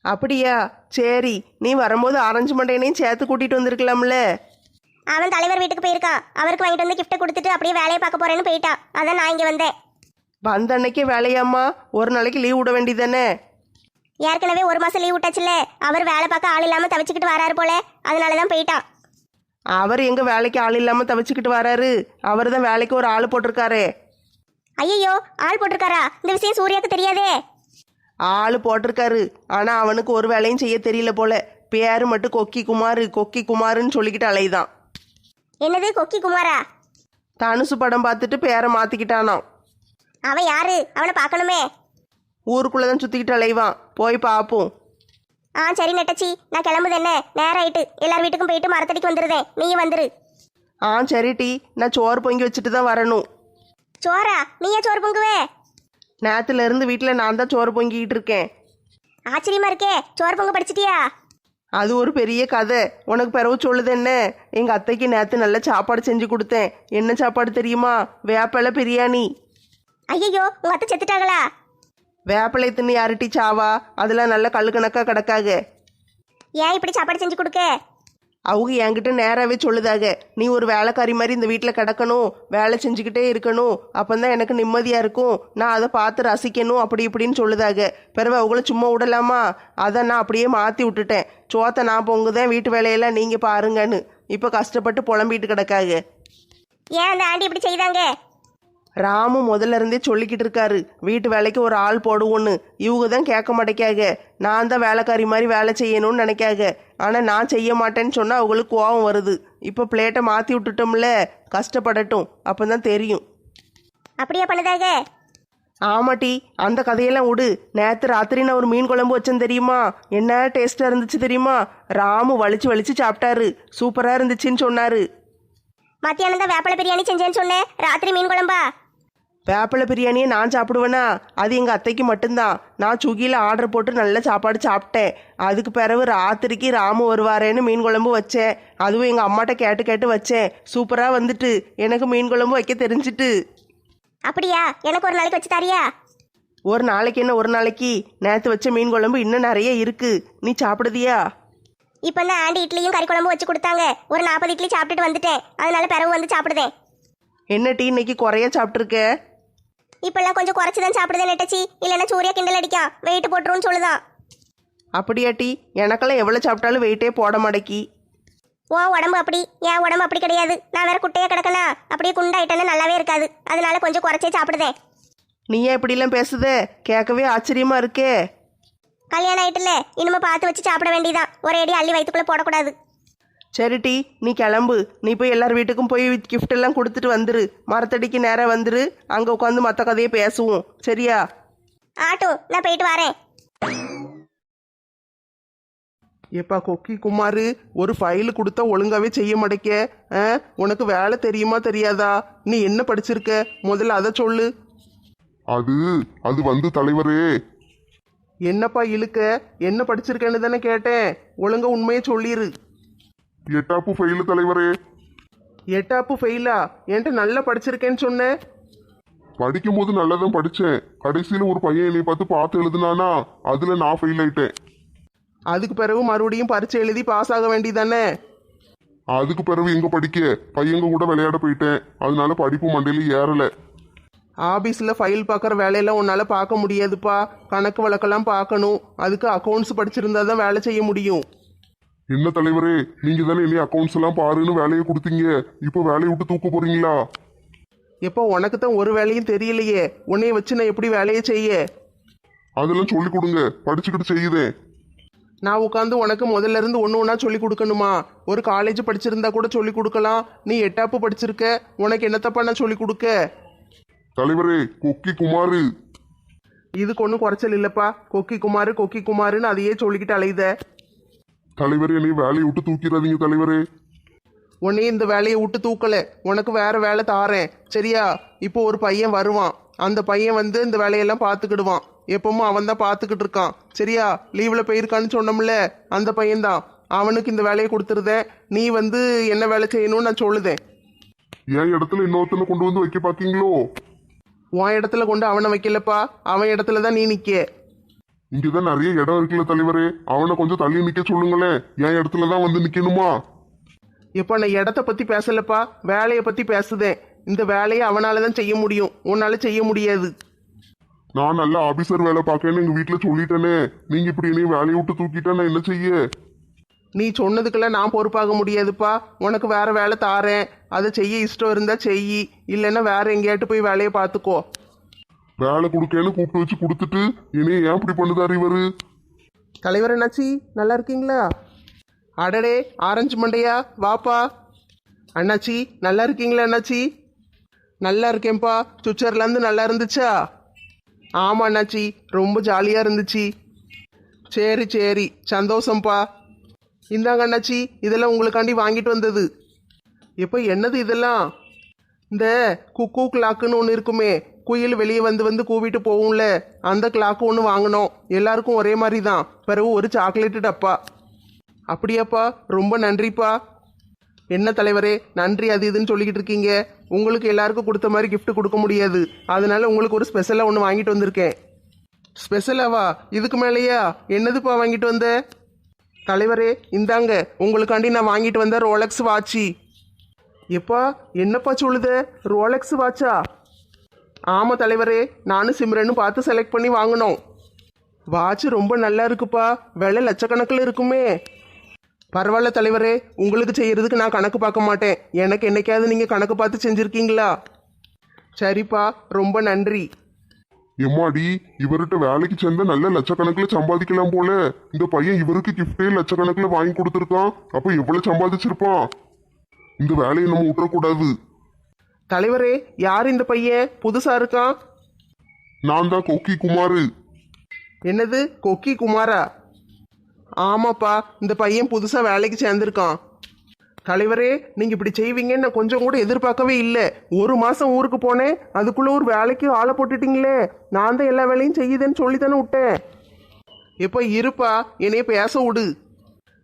அப்படியா? சரி நீ வரும்போது ஆரஞ்சு மண்டையனையும் சேர்த்து கூட்டிட்டு வந்திருக்கலாம்ல. அவன் தலைவர் வீட்டுக்கு போயிருக்கான் அவருக்கு வாங்கிட்டு வந்து கிஃப்ட்டை கொடுத்துட்டு அப்படியே வேலையை பார்க்க போறேன்னு போயிட்டான் அதான் நான் இங்க வந்தேன். வந்த அன்னைக்கே வேலையாம்மா. ஒரு நாளைக்கு லீவ் விட வேண்டியதானே ஏற்கனவே ஒரு மாசம் லீவ் விட்டாச்சுல அவர் வேலை பார்க்க ஆள் இல்லாம தவிச்சுக்கிட்டு வராரு போல. அதனால தான் போயிட்டான். அவர் எங்க வேலைக்கு ஆள் இல்லாம தவிச்சுக்கிட்டு வராரு? அவர் தான் வேலைக்கு ஒரு ஆள் போட்டிருக்காரே. ஐயோ ஆள் போட்டிருக்காரா? இந்த விஷயம் சூர்யாக்கு தெரியாதே. ஆள் போட்டிருக்காரு. ஆனா அவனுக்கு ஒரு வேலையும் செய்ய தெரியல போல. பேரு மட்டும் கொக்கி குமார் கொக்கி குமாருன்னு சொல்லிக்கிட்டு அலைதான் என்னது கொக்கி குமாரா? தனுசு படம் பார்த்துட்டு பேரை மாத்திக்கிட்டானாம். அவன் யாரு? அவனை பார்க்கணுமே. ஊருக்குள்ள தான் சுத்திக்கிட்டு அலைவான். போய் பார்ப்போம் ஆ சரி நெட்டச்சி நான் கிளம்புது என்ன? நேரம் ஆயிட்டு. எல்லார் வீட்டுக்கும் போயிட்டு மரத்தடிக்கு வந்துருதேன். நீயும் வந்துரு. ஆ சரி டி. நான் சோறு பொங்கி வச்சுட்டு தான் வரணும். சோறா? நீயே சோறு பொங்குவே? நேத்துல இருந்து வீட்டில் நான் தான் சோறு பொங்கிக்கிட்டு இருக்கேன். ஆச்சரியமா இருக்கே. சோறு பொங்க படிச்சிட்டியா? அது ஒரு பெரிய கதை. உனக்கு பிறகு சொல்லுது என்ன? எங்க அத்தைக்கு நேத்து நல்ல சாப்பாடு செஞ்சு கொடுத்தேன். என்ன சாப்பாடு தெரியுமா? வேப்பிலை பிரியாணி. ஐயோ உங்க அத்தை செத்துட்டாங்களா? வேப்பிலை தின்னு யாருட்டி சாவா? அதெல்லாம் நல்ல கல்லு கணக்கா கிடக்காக. ஏன் இப்படி சாப்பாடு செஞ்சு கொடுக்க? அவங்க என்கிட்ட நேராகவே சொல்லுதாக. நீ ஒரு வேலைக்காரி மாதிரி இந்த வீட்டில் கிடக்கணும் வேலை செஞ்சுக்கிட்டே இருக்கணும். அப்பந்தான் எனக்கு நிம்மதியாக இருக்கும். நான் அதை பார்த்து ரசிக்கணும் அப்படி இப்படின்னு சொல்லுதாக. பிறகு அவங்கள சும்மா விடலாமா? அதை நான் அப்படியே மாற்றி விட்டுட்டேன். சோத்தை நான் பொங்குதேன் வீட்டு வேலையெல்லாம் நீங்கள் பாருங்கன்னு. இப்போ கஷ்டப்பட்டு புலம்பிட்டு கிடக்காக. ஏன் அந்த ஆண்டி இப்படி செய்தாங்க? ராமு முதல்ல இருந்தே சொல்லிக்கிட்டு இருக்காரு. வீட்டு வேலைக்கு ஒரு ஆள் போடுவோன்னு. இவங்க தான் கேட்க மாட்டேக்காக. நான் தான் வேலைக்காரி மாதிரி வேலை செய்யணும்னு நினைக்காக. ஆனால் நான் செய்ய மாட்டேன்னு சொன்னால் அவங்களுக்கு கோவம் வருது. இப்போ பிளேட்டை மாற்றி விட்டுட்டோம்ல. கஷ்டப்படட்டும். அப்போ தான் தெரியும். அப்படியே பண்ணுதாக ஆமாட்டி அந்த கதையெல்லாம் விடு. நேற்று ராத்திரி நான் ஒரு மீன் குழம்பு வச்சேன் தெரியுமா? என்ன டேஸ்ட்டாக இருந்துச்சு தெரியுமா? ராமு வலிச்சு வலிச்சு சாப்பிட்டாரு. சூப்பராக இருந்துச்சுன்னு சொன்னாரு. மத்தியானம் தான் வேப்பலை பிரியாணி செஞ்சேன்னு சொன்னேன். ராத்திரி மீன் குழம்பா? வேப்பிலை பிரியாணியை நான் சாப்பிடுவேனா? அது எங்கள் அத்தைக்கு மட்டும்தான். நான் சுகியில் ஆர்டர் போட்டு நல்ல சாப்பாடு சாப்பிட்டேன். அதுக்கு பிறகு ராத்திரிக்கு ராமு வருவாரேன்னு மீன் குழம்பு வச்சேன். அதுவும் எங்கள் அம்மாட்ட கேட்டு கேட்டு வச்சேன். சூப்பராக வந்துட்டு. எனக்கு மீன் குழம்பு வைக்க தெரிஞ்சிட்டு. அப்படியா? எனக்கு ஒரு நாளைக்கு வச்சு தரியா? ஒரு நாளைக்கு என்ன ஒரு நாளைக்கு? நேற்று வச்ச மீன் குழம்பு இன்னும் நிறைய இருக்கு. நீ சாப்பிடுதியா? இப்போ தான் ஆண்டி இட்லியும் கறி குழம்பு வச்சு கொடுத்தாங்க. ஒரு நாற்பது இட்லி சாப்பிட்டுட்டு வந்துட்டேன். அதனால பிறகு வந்து சாப்பிடுதேன். என்ன டீ இன்னைக்கு குறைய சாப்பிட்ருக்க இப்பெல்லாம் கொஞ்சம் குறைச்சி தான் சாப்பிடுதேன் நெட்டச்சி. இல்லைன்னா சூர்யா கிண்டல் அடிக்கான் வெயிட் போட்டுருன்னு சொல்லுதான் அப்படியா டீ? எனக்கெல்லாம் எவ்வளோ சாப்பிட்டாலும் வெயிட்டே போட மாட்டேக்கி. உன் உடம்பு அப்படி. என் உடம்பு அப்படி கிடையாது. நான் வேற குட்டையா கிடக்கனா? அப்படியே குண்டாயிட்டேன்னா நல்லாவே இருக்காது. அதனால கொஞ்சம் குறைச்சே சாப்பிடுதேன் நீ ஏன் இப்படிலாம் பேசுத? கேட்கவே ஆச்சரியமா இருக்கே. கல்யாணம் ஆயிட்டுல. இனிமே பார்த்து வச்சு சாப்பிட வேண்டியதான் ஒரே அடி அள்ளி வயிற்றுக்குள்ள போடக்கூடாது. சரி டி நீ கிளம்பு. நீ போய் எல்லார் வீட்டுக்கும் போய் gift எல்லாம் கொடுத்துட்டு வந்துரு. மரத்தடிக்கு நேராக வந்துரு. அங்கே உட்காந்து மற்ற கதையை பேசுவோம். சரியா? ஆட்டும் நான் போயிட்டு வரேன். ஏப்பா கொக்கி குமாரு ஒரு ஃபைல் கொடுத்தா ஒழுங்காவே செய்ய மாட்டேக்க. ஆ? உனக்கு வேலை தெரியுமா தெரியாதா? நீ என்ன படிச்சிருக்க? முதல்ல அதை சொல்லு. அது அது வந்து தலைவரே. என்னப்பா இழுக்க? என்ன படிச்சிருக்கேன்னு தானே கேட்டேன். ஒழுங்கா உண்மையை சொல்லிரு. எட்டாப்பு ஃபெயிலு தலைவரே. எட்டாப்பு ஃபெயிலா என்கிட்ட நல்லா படிச்சிருக்கேன்னு சொன்னேன் படிக்கும்போது நல்லா தான் படித்தேன் கடைசியில் ஒரு பையன் என்னை பார்த்து பார்த்து எழுதுனானா அதில் நான் ஃபெயில் ஆயிட்டேன். அதுக்கு பிறகு மறுபடியும் பரீட்சை எழுதி பாஸ் ஆக வேண்டியதானே அதுக்கு பிறகு எங்க படிக்க? பையங்க கூட விளையாட போயிட்டேன். அதனால படிப்பு மண்டையில ஏறல. ஆபீஸில் ஃபைல் பார்க்குற வேலையெல்லாம் உன்னால் பார்க்க முடியாதுப்பா. கணக்கு வழக்கெல்லாம் பார்க்கணும். அதுக்கு அக்கௌண்ட்ஸ் படிச்சிருந்தா தான் வேலை செய்ய முடியும். என்ன தலைவரே நீங்க தானே என்னை அக்கௌண்ட்ஸ் எல்லாம் பாருன்னு வேலையை கொடுத்தீங்க. இப்போ வேலையை விட்டு தூக்க போறீங்களா? எப்போ உனக்கு தான் ஒரு வேலையும் தெரியலையே. உன்னைய வச்சு நான் எப்படி வேலையை செய்ய? அதெல்லாம் சொல்லி கொடுங்க. படிச்சுக்கிட்டு செய்யுதேன். நான் உட்காந்து உனக்கு முதல்ல இருந்து ஒன்று ஒன்றா சொல்லி கொடுக்கணுமா? ஒரு காலேஜ் படிச்சிருந்தா கூட சொல்லி கொடுக்கலாம். நீ எட்டாப்பு படிச்சிருக்க. உனக்கு என்னத்தப்பா நான் சொல்லி கொடுக்க? தலைவரே கொக்கி குமாரு. இதுக்கு ஒன்றும் குறைச்சல் இல்லைப்பா. கொக்கி குமாரு கொக்கி குமாருன்னு அதையே சொல்லிக்கிட்டு அலையுத. தலைவரே என்னை வேலையை விட்டு தூக்கிடாதீங்க தலைவரே. உன்னையும் இந்த வேலையை விட்டு தூக்கல. உனக்கு வேற வேலை தாரேன் சரியா? இப்போ ஒரு பையன் வருவான். அந்த பையன் வந்து இந்த வேலையெல்லாம் பார்த்துக்கிடுவான். எப்பவும் அவன் தான் பார்த்துக்கிட்டு இருக்கான். சரியா? லீவில் போயிருக்கான்னு சொன்னோம்ல? அந்த பையன்தான் அவனுக்கு இந்த வேலையை கொடுத்துருதேன் நீ வந்து என்ன வேலை செய்யணும்னு நான் சொல்லுதேன். என் இடத்துல இன்னொருத்தனை கொண்டு வந்து வைக்க பாக்கீங்களோ உன் இடத்துல கொண்டு அவனை வைக்கலப்பா. அவன் இடத்துல தான் நீ நிற்க இங்கதான் நிறைய இடம் இருக்குல்ல தலைவரே. அவனை கொஞ்சம் தள்ளி நிக்க சொல்லுங்களேன் என் இடத்துல தான் வந்து நிக்கணுமா? இப்போ நான் இடத்த பற்றி பேசலப்பா. வேலையை பற்றி பேசுதேன். இந்த வேலையை அவனால தான் செய்ய முடியும். உன்னால செய்ய முடியாது. நான் நல்ல ஆபீசர் வேலை பார்க்கேன்னு எங்க வீட்டுல சொல்லிட்டேனே. நீங்க இப்படி என்னைய வேலையை விட்டு தூக்கிட்டா நான் என்ன செய்ய? நீ சொன்னதுக்கெல்லாம் நான் பொறுப்பாக முடியாதுப்பா. உனக்கு வேற வேலை தாரேன். அதை செய்ய இஷ்டம் இருந்தா செய். இல்லைன்னா வேற எங்கேயாட்டு போய் வேலையை பார்த்துக்கோ. வேலை கொடுக்கேன்னு கூப்பிட்டு வச்சு கொடுத்துட்டு இனி ஏன் இப்படி பண்ணுதாரு இவரு? தலைவர் என்னாச்சி? நல்லா இருக்கீங்களா? அடடே ஆரஞ்சு மண்டையா? வாப்பா. அண்ணாச்சி நல்லா இருக்கீங்களா அண்ணாச்சி? நல்லா இருக்கேன்ப்பா. சுவிட்சர்லாந்து நல்லா இருந்துச்சா? ஆமாம் அண்ணாச்சி ரொம்ப ஜாலியாக இருந்துச்சு. சரி சரி சந்தோஷம்ப்பா. இந்தாங்க அண்ணாச்சி இதெல்லாம் உங்களுக்காண்டி வாங்கிட்டு வந்தது. இப்போ என்னது இதெல்லாம்? இந்த குக்கு கிளாக்குன்னு ஒன்று இருக்குமே குயில் வெளியே வந்து வந்து கூவிட்டு போகும்ல? அந்த கிளாக்கு ஒன்று வாங்கினோம் எல்லாருக்கும் ஒரே மாதிரி தான் பிறகு ஒரு சாக்லேட்டு டப்பா. அப்படியாப்பா? ரொம்ப நன்றிப்பா. என்ன தலைவரே நன்றி அது இதுன்னு சொல்லிக்கிட்டு இருக்கீங்க. உங்களுக்கு எல்லாருக்கும் கொடுத்த மாதிரி கிஃப்ட் கொடுக்க முடியாது. அதனால உங்களுக்கு ஒரு ஸ்பெஷலாக ஒன்று வாங்கிட்டு வந்திருக்கேன். ஸ்பெஷலாவா இதுக்கு மேலேயா? என்னதுப்பா வாங்கிட்டு வந்த? தலைவரே இந்தாங்க. உங்களுக்காண்டி நான் வாங்கிட்டு வந்த ரோலக்ஸ் வாட்சி. எப்பா என்னப்பா சொல்லுது? ரோலெக்ஸ் வாட்சா? ஆமாம் தலைவரே நானும் சிம்ரனும் பார்த்து செலக்ட் பண்ணி வாங்கினோம். வாட்ச் ரொம்ப நல்லா இருக்குப்பா. விலை லட்சக்கணக்கில் இருக்குமே. பரவாயில்ல தலைவரே உங்களுக்கு செய்கிறதுக்கு நான் கணக்கு பார்க்க மாட்டேன். எனக்கு என்னைக்காவது நீங்கள் கணக்கு பார்த்து செஞ்சுருக்கீங்களா? சரிப்பா ரொம்ப நன்றி. எம்மாடி இவர்கிட்ட வேலைக்கு சேர்ந்தா நல்ல லட்சக்கணக்கில் சம்பாதிக்கலாம் போல. இந்த பையன் இவருக்கு கிஃப்டே லட்சக்கணக்கில் வாங்கி கொடுத்துருக்கான். அப்போ எவ்வளோ சம்பாதிச்சிருப்பான்? இந்த வேலையை நம்ம விட்டுறக்கூடாது. தலைவரே யார் இந்த பையன்? புதுசாக இருக்கான் நான் தான் கொக்கி குமாரு. என்னது கொக்கி குமாரா? ஆமாப்பா இந்த பையன் புதுசாக வேலைக்கு சேர்ந்துருக்கான். தலைவரே நீங்கள் இப்படி செய்வீங்கன்னு நான் கொஞ்சம் கூட எதிர்பார்க்கவே இல்லை. ஒரு மாதம் ஊருக்கு போனேன் அதுக்குள்ளே ஒரு வேலைக்கு ஆளை போட்டுட்டீங்களே. நான் தான் எல்லா வேலையும் செய்யுதேன்னு சொல்லி தானே விட்டேன். இப்போ இருப்பா என்னைய பேச விடு.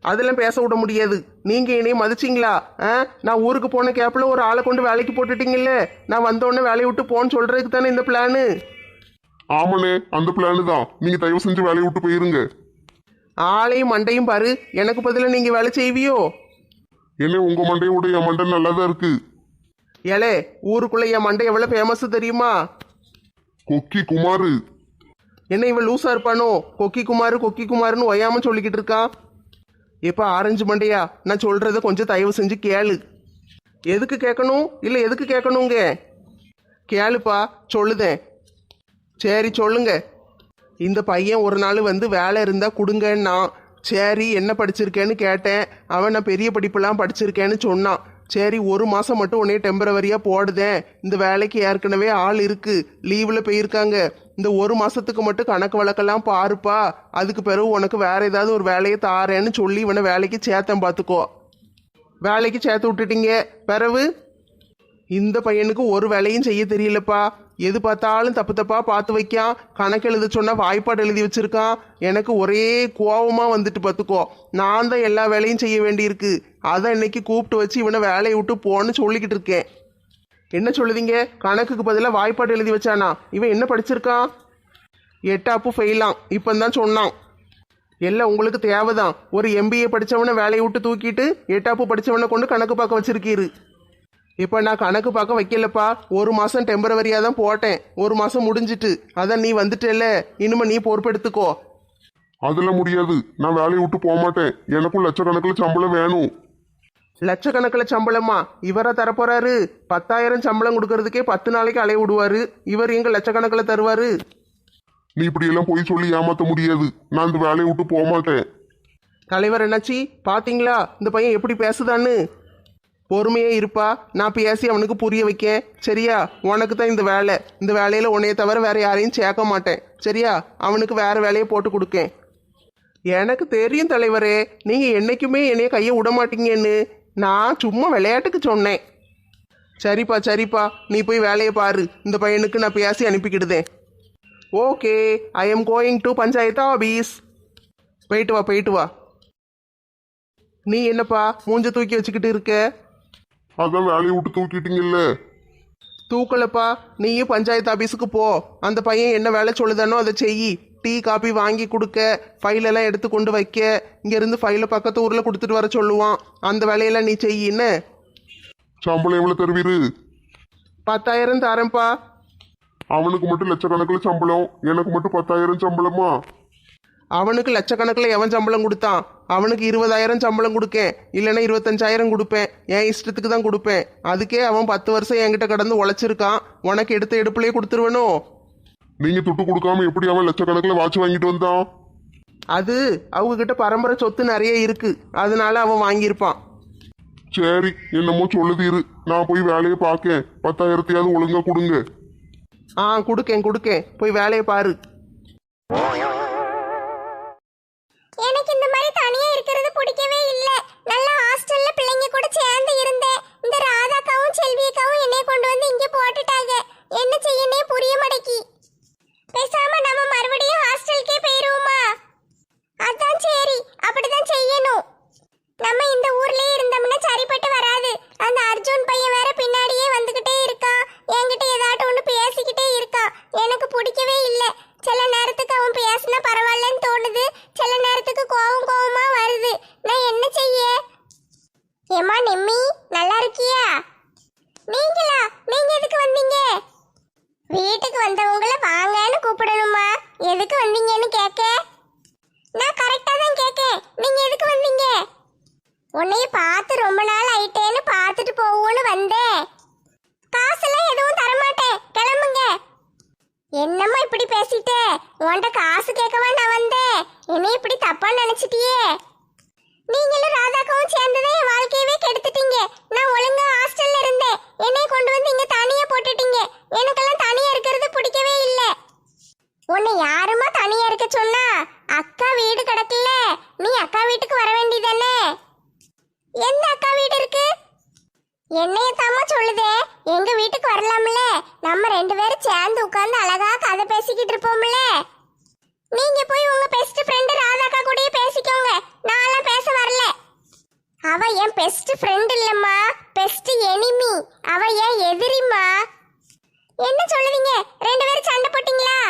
அதெல்லாம் பேச விட முடியாது. நீங்கள் என்னைய மதிச்சிங்களா? ஆ? நான் ஊருக்கு போன கேப்பில் ஒரு ஆளை கொண்டு வேலைக்கு போட்டுட்டீங்கல்ல. நான் வந்தோடனே வேலையை விட்டு போன்னு சொல்கிறதுக்கு தானே இந்த பிளானு ஆமாண்ணே அந்த பிளானு தான். நீங்க தயவு செஞ்சு வேலையை விட்டு போயிருங்க. ஆளையும் மண்டையும் பாரு. எனக்கு பதிலாக நீங்கள் வேலை செய்வியோ? என்ன உங்க மண்டையோட என் மண்டை நல்லா தான் இருக்கு. ஏலே ஊருக்குள்ள என் மண்டை எவ்வளோ ஃபேமஸ் தெரியுமா? கொக்கி குமாரு. என்ன இவன் லூசா இருப்பானோ? கொக்கி குமாரு கொக்கி குமாருன்னு ஒயாம சொல்லிக்கிட்டு இருக்கான் இப்போ ஆரஞ்சு மண்டையா? நான் சொல்கிறத கொஞ்சம் தயவு செஞ்சு கேளு. எதுக்கு கேட்கணும்? இல்லை எதுக்கு கேட்கணுங்க? கேளுப்பா சொல்லுதேன். சரி சொல்லுங்க. இந்த பையன் ஒரு நாள் வந்து வேலை இருந்தால் கொடுங்கன்னா சரி என்ன படிச்சிருக்கேன்னு கேட்டேன். அவன் நான் பெரிய படிப்புலாம் படிச்சிருக்கேன்னு சொன்னான். சரி ஒரு மாதம் மட்டும் உன்னைய டெம்பரவரியாக போடுதேன். இந்த வேலைக்கு ஏற்கனவே ஆள் இருக்கு. லீவில் போயிருக்காங்க. இந்த ஒரு மாதத்துக்கு மட்டும் கணக்கு வழக்கெல்லாம் பாருப்பா. அதுக்கு பிறகு உனக்கு வேறு ஏதாவது ஒரு வேலையை தாரேன்னு சொல்லி இவனை வேலைக்கு சேர்த்தேன் பார்த்துக்கோ வேலைக்கு சேர்த்து விட்டுட்டீங்க. பிறகு இந்த பையனுக்கு ஒரு வேலையும் செய்ய தெரியலப்பா. எது பார்த்தாலும் தப்பு தப்பா பார்த்து வைக்கான். கணக்கு எழுத சொன்ன வாய்ப்பாடு எழுதி வச்சிருக்கான். எனக்கு ஒரே கோவமா வந்துட்டு பார்த்துக்கோ. நான் தான் எல்லா வேலையும் செய்ய வேண்டியிருக்கு. அதை இன்னைக்கு கூப்பிட்டு வச்சு இவனை வேலையை விட்டு போன்னு சொல்லிக்கிட்டு இருக்கேன். என்ன சொல்லுதீங்க? கணக்குக்கு பதிலாக வாய்ப்பாடு எழுதி வச்சானா? இவன் என்ன படிச்சிருக்கான்? எட்டாப்பு ஃபெயிலாம். இப்போ தான் சொன்னான். எல்லாம் உங்களுக்கு தேவைதான். ஒரு எம்பிஏ படிச்சவனை வேலையை விட்டு தூக்கிட்டு எட்டாப்பு படிச்சவனை கொண்டு கணக்கு பார்க்க வச்சிருக்கீரு. இப்போ நான் கணக்கு பார்க்க வைக்கலப்பா. ஒரு மாதம் டெம்பரவரியாக தான் போட்டேன். ஒரு மாதம் முடிஞ்சிட்டு. அதான் நீ வந்துட்டேல்ல. இனிமே நீ பொறுப்பெடுத்துக்கோ. அதெல்லாம் முடியாது. நான் வேலையை விட்டு போக மாட்டேன். எனக்கும் லட்சக்கணக்கில் சம்பளம் வேணும். லட்சக்கணக்கில் சம்பளமா? இவரா தரப்போறாரு. பத்தாயிரம் சம்பளம் கொடுக்கறதுக்கே பத்து நாளைக்கு அலைய விடுவாரு. இவர் எங்க லட்சக்கணக்கில் தருவாரு? நீ இப்படி எல்லாம் போய் சொல்லி ஏமாத்த முடியாது. நான் இந்த வேலையை விட்டு போக மாட்டேன். தலைவர் என்னாச்சி? பாத்தீங்களா? இந்த பையன் எப்படி பேசுதான்னு? பொறுமையே இருப்பா. நான் பேசி அவனுக்கு புரிய வைக்கேன். சரியா? உனக்கு தான் இந்த வேலை. இந்த வேலையில் உன்னைய தவிர வேற யாரையும் சேர்க்க மாட்டேன். சரியா? அவனுக்கு வேற வேலையை போட்டு கொடுக்கேன். எனக்கு தெரியும் தலைவரே நீங்க என்னைக்குமே என்னைய கையை விட மாட்டீங்கன்னு. நான் சும்மா விளையாட்டுக்கு சொன்னேன். சரிப்பா சரிப்பா. நீ போய் வேலையை பாரு. இந்த பையனுக்கு நான் பேசி அனுப்பிக்கிடுதேன். Okay. I am going to panchayat office போயிட்டு வா போயிட்டு வா. நீ என்னப்பா மூஞ்ச தூக்கி வச்சுக்கிட்டு இருக்க? அதான் வேலையை விட்டு தூக்கிட்டீங்கல்ல. தூக்கலப்பா நீயும் பஞ்சாயத்து ஆபீஸுக்கு போ. அந்த பையன் என்ன வேலை சொல்லுதானோ அதை செய் டீ காபி வாங்கி கொடுக்க ஃபைல் எல்லாம் எடுத்து கொண்டு வைக்க. இங்கேருந்து ஃபைலை பக்கத்து ஊரில் கொடுத்துட்டு வர சொல்லுவான். அந்த வேலையெல்லாம் நீ செய் என்ன? சம்பளம் எவ்வளவு தருவீரு? பத்தாயிரம் தரேன்ப்பா. அவனுக்கு மட்டும் லட்சக்கணக்கில் சம்பளம். எனக்கு மட்டும் பத்தாயிரம் சம்பளமா? அவனுக்கு லட்சக்கணக்கில் எவன் சம்பளம் கொடுத்தான்? அவனுக்கு இருபதாயிரம் சம்பளம் கொடுக்கேன். இல்லைன்னா இருபத்தஞ்சாயிரம் கொடுப்பேன். என் இஷ்டத்துக்கு தான் கொடுப்பேன். அதுக்கே அவன் பத்து வருஷம் என்கிட்ட கடந்து உழைச்சிருக்கான். உனக்கு எடுத்த எடுப்புலயே கொடுத்துருவனோ? நீங்க துட்டு கொடுக்காம எப்படி அவன் லட்சக்கணக்கில் வாட்ச் வாங்கிட்டு வந்தான்? அது அவங்க கிட்ட பரம்பரை சொத்து நிறைய இருக்கு. அதனால அவன் வாங்கியிருப்பான். சரி என்னமோ சொல்லுது இரு நான் போய் வேலையை பார்க்கேன். பத்தாயிரத்தையாவது ஒழுங்கா கொடுங்க. ஆ கொடுக்கேன் கொடுக்கேன். போய் வேலையை பாரு. நல்ல ஹாஸ்டல்ல பிள்ளைங்க கூட சேர்ந்து இருந்தேன். இந்த ராதாக்காவும் செல்வியக்காவும் என்னை கொண்டு வந்து இங்க போட்டுட்டாங்க. என்ன செய்யனே புரிய மாட்டேக்கி பேசாம நம்ம மறுபடியும் ஹாஸ்டலுக்கே போயிருவோமா? அதான் சரி அப்படிதான் செய்யணும். நம்ம இந்த ஊர்லயே இருந்தோம்னா சரிப்பட்டு வராது. அந்த அர்ஜுன் பையன் வேற பின்னாடியே வந்துகிட்டே இருக்கான். என்கிட்ட ஏதாட்டும் ஒன்று பேசிக்கிட்டே இருக்கான். எனக்கு பிடிக்கவே இல்லை. சில நேரத்துக்கு அவன் பேசினா பரவாயில்லன்னு தோணுது. சில நேரத்துக்கு கோவம் கோவமா வருது. நான் என்ன செய்ய? ஏமா நிம்மி நல்லா இருக்கியா? நீங்களா? நீங்க எதுக்கு வந்தீங்க? வீட்டுக்கு வந்தவங்கள வாங்கன்னு கூப்பிடணுமா? எதுக்கு வந்தீங்கன்னு கேட்க நான் கரெக்டா தான் கேட்கேன் நீங்க எதுக்கு வந்தீங்க? உன்னைய பார்த்து ரொம்ப நாள் ஆயிட்டேன்னு பார்த்துட்டு போவோன்னு வந்தேன் காசெல்லாம் எதுவும் தரமாட்டேன் கிளம்புங்க என்னம்மா இப்படி பேசிட்டே? உன்கிட்ட காசு கேட்கவா நான் வந்தேன்? என்னை இப்படி தப்பா நினைச்சிட்டியே? நீங்களும் ராதாக்காவும் சேர்ந்ததே என் வாழ்க்கையவே கெடுத்துட்டீங்க. நான் ஒழுங்கா ஹாஸ்டல்ல இருந்தேன். என்னைய கொண்டு வந்து இங்க தனியா போட்டுட்டீங்க. எனக்கெல்லாம் தனியா இருக்கிறது பிடிக்கவே இல்லை. உன்னை யாருமா தனியா இருக்க சொன்னா? அக்கா வீடு கிடக்கல நீ அக்கா வீட்டுக்கு வர வேண்டியதானே? எந்த அக்கா வீடு இருக்கு? என்னைய தாமா சொல்லுதே? எங்க வீட்டுக்கு வரலாம்ல? நம்ம ரெண்டு பேரும் சேர்ந்து உட்கார்ந்து அழகா கதை பேசிக்கிட்டு இருப்போம்ல? நீங்க போய் உங்க பெஸ்ட் ஃப்ரெண்டு ராதாக்கா கூடயே பேசிக்கோங்க. நான்லாம் பேச வரல. அவ என் பெஸ்ட் ஃப்ரெண்ட் இல்லம்மா. பெஸ்ட் எனிமி அவ என் எதிரிம்மா. என்ன சொல்லுவீங்க? ரெண்டு பேரும் சண்டை போட்டீங்களா?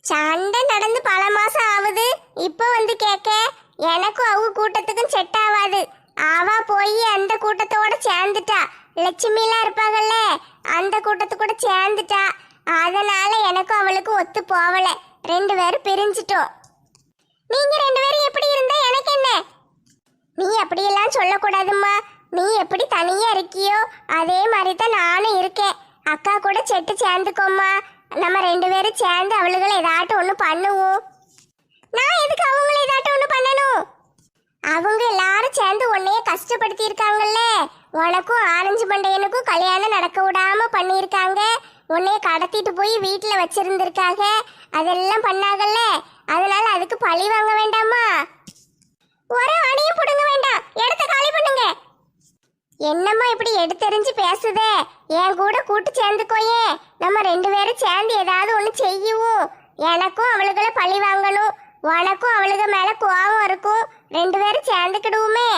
சண்டை நடந்து பல மாசம் ஆகுது. இப்போ வந்து கேட்க எனக்கும் அவங்க கூட்டத்துக்கும் செட் ஆகாது. அவ போய் அந்த கூட்டத்தோட சேர்ந்துட்டா. லட்சுமிலாம் இருப்பாங்கல்ல அந்த கூட்டத்து கூட சேர்ந்துட்டா. அதனால எனக்கும் அவளுக்கும் ஒத்து போகல ரெண்டு பேரும் பிரிஞ்சிட்டோம் நீங்க ரெண்டு பேரும் எப்படி இருந்தா எனக்கு என்ன? நீ அப்படியெல்லாம் சொல்லக்கூடாதும்மா. நீ எப்படி தனியா இருக்கியோ அதே மாதிரி தான் நானும் இருக்கேன். அக்கா கூட செட்டு சேர்ந்துக்கோம்மா. நம்ம ரெண்டு பேரும் சேர்ந்து அவளுகளை ஏதாட்டும் ஒன்று பண்ணுவோம். நான் எதுக்கு அவங்கள ஏதாட்டும் ஒன்று பண்ணணும்? அவங்க எல்லாரும் சேர்ந்து உன்னைய கஷ்டப்படுத்தி இருக்காங்கல்ல உனக்கும் ஆரஞ்சு மண்டையனுக்கும் கல்யாணம் நடக்க விடாம பண்ணியிருக்காங்க. உன்னைய கடத்திட்டு போய் வீட்டில் வச்சிருந்திருக்காங்க. அதெல்லாம் பண்ணாங்கல்ல. அதனால அதுக்கு பழி வாங்க வேண்டாமா? ஒரு அணியும் பிடுங்க வேண்டாம். இடத்த காலி பண்ணுங்க. என்னம்மா இப்படி எடுத்தெறிஞ்சு பேசுதே? என் கூட கூட்டு சேர்ந்துக்கோயே. நம்ம ரெண்டு பேரும் சேர்ந்து ஏதாவது ஒன்று செய்யுவோம். எனக்கும் அவளுக்குள்ள பழி வாங்கணும். உனக்கும் அவளுக்கு மேல கோவம் இருக்கும். ரெண்டு பேரும் சேர்ந்துக்கிடுவோமே.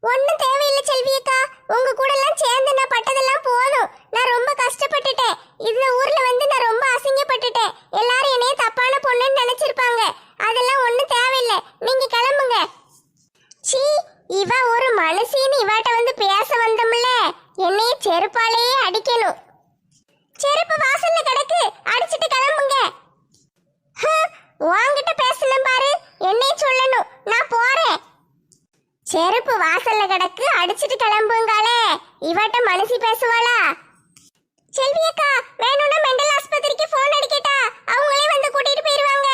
ஒன்றும் தேவையில்லை செல்வியக்கா. உங்க கூட எல்லாம் சேர்ந்து நான் பட்டதெல்லாம் போதும். நான் ரொம்ப கஷ்டப்பட்டுட்டேன். இந்த ஊர்ல வந்து நான் ரொம்ப அசிங்கப்பட்டுட்டேன். எல்லாரும் என்னைய தப்பான பொண்ணுன்னு நினைச்சிருப்பாங்க. அதெல்லாம் ஒன்றும் தேவையில்லை. நீங்க கிளம்புங்க. சீ இவ ஒரு மனுஷின்னு இவாட்ட வந்து பேச வந்தோம்ல என்னைய செருப்பாலேயே அடிக்கணும். செருப்பு வாசல்ல கிடக்கு. அடிச்சிட்டு கிளம்புங்க. உன்கிட்ட பேசணும் பாரு. என்னை சொல்லணும். நான் போறேன். செருப்பு வாசல்ல கிடக்கு. அடிச்சிட்டு கிளம்புங்காலே. இவட்ட மனசி பேசுவாளா? செல்வி அக்கா வேணும்னா மெண்டல் ஆஸ்பத்திரிக்கு ஃபோன் அடிக்கட்டா. அவங்களே வந்து கூட்டிட்டு போயிருவாங்க.